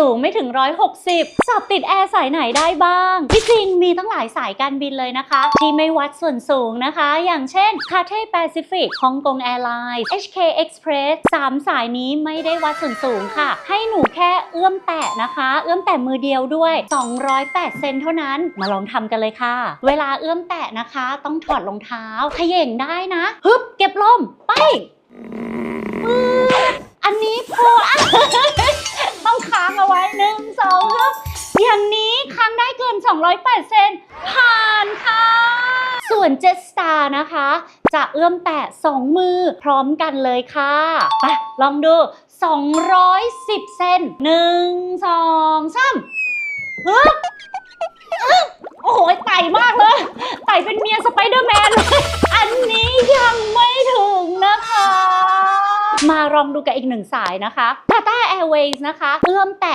สูงไม่ถึง 160 สอบติดแอร์สายไหนได้บ้าง ที่จริงมีตั้งหลายสายการบินเลยนะคะ ที่ไม่วัดส่วนสูงนะคะ อย่างเช่น Cathay Pacific ฮ่องกง Airlines HK Express 3 สายนี้ไม่ได้วัดส่วนสูงค่ะ ให้หนูแค่เอื้อมแตะนะคะ เอื้อมแตะมือเดียวด้วย 208 เซนเท่านั้นมาลองทำกันเลยค่ะ เวลาเอื้อมแตะนะคะ ต้องถอดรองเท้าเขย่งได้นะฮึบเก็บลม เกิน 208 เซนผ่านค่ะ ส่วน Jet Star นะคะ จะเอื้อมแตะ 2 มือพร้อมกันเลยค่ะไปลองดู 210 เซน 1 2 3ฮึบโอ้โหไต่มากเลย ไต่เป็นเมียสไปเดอร์แมนเลยอันนี้ยังไม่ถึงนะคะ มาลองดูกับอีกหนึ่งสายนะคะ Tata Airways นะคะ เอื้อมแตะ